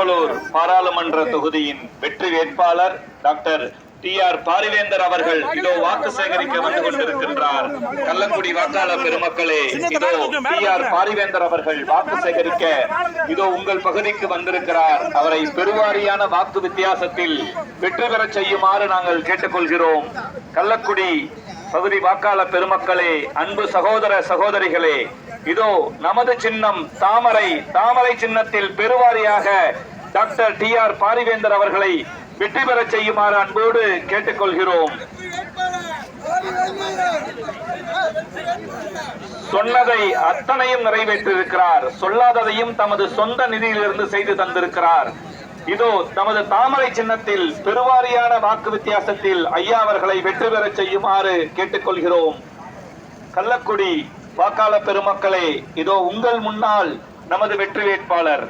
பெரம்பலூர் பாராளுமன்ற தொகுதியின் வெற்றி வேட்பாளர் டாக்டர் டி ஆர் பாரிவேந்தர் அவர்கள் இதோ வாக்கு சேகரிக்க வந்து கொண்டிருக்கின்றார். கள்ளக்குடி வாக்காளர் பெருமக்களே இதோ டி ஆர் பாரிவேந்தர் அவர்கள் வாக்கு சேகரிக்க இதோ உங்கள் பகுதிக்கு வந்திருக்கிறார். அவரை பெருவாரியான வாக்கு வித்தியாசத்தில் வெற்றி பெற செய்யுமாறு நாங்கள் கேட்டுக்கொள்கிறோம். கள்ளக்குடி பகுதி வாக்காளர் பெருமக்களே அன்பு சகோதர சகோதரிகளே இதோ நமது சின்னம் தாமரை தாமரை சின்னத்தில் பெருவாரியாக டாக்டர் டி ஆர் பாரிவேந்தர் அவர்களை வெற்றி பெறச் செய்யுமாறு அன்போடு கேட்டுக்கொள்கிறோம். சொன்னதை அத்தனையும் நிறைவேற்றிருக்கிறார். சொல்லாததையும் தமது சொந்த நிதியிலிருந்து செய்து தந்திருக்கிறார். இதோ தமது தாமரை சின்னத்தில் பெருவாரியான வாக்கு வித்தியாசத்தில் ஐயா அவர்களை வெற்றி பெறச் செய்யுமாறு கேட்டுக்கொள்கிறோம். கள்ளக்குடி வாக்காளர் பெருமக்களே இதோ உங்கள் முன்னால் நமது வெற்றி வேட்பாளர்.